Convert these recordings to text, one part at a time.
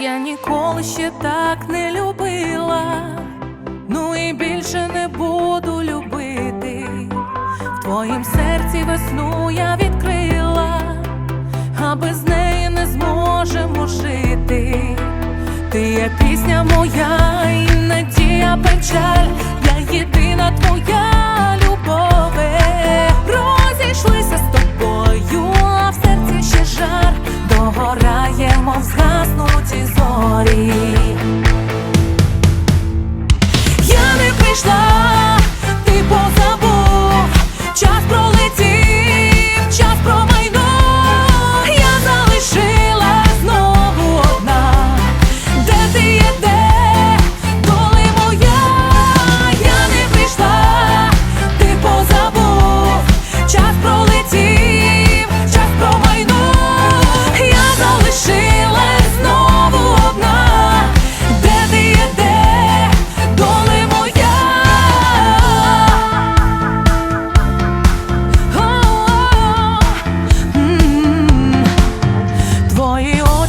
ніколи ще так не любила, ну і більше не буду любити. В твоїм серці весну я відкрила, а без неї не зможемо жити. Ти є пісня моя і надія печаль, я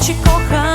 te colocar.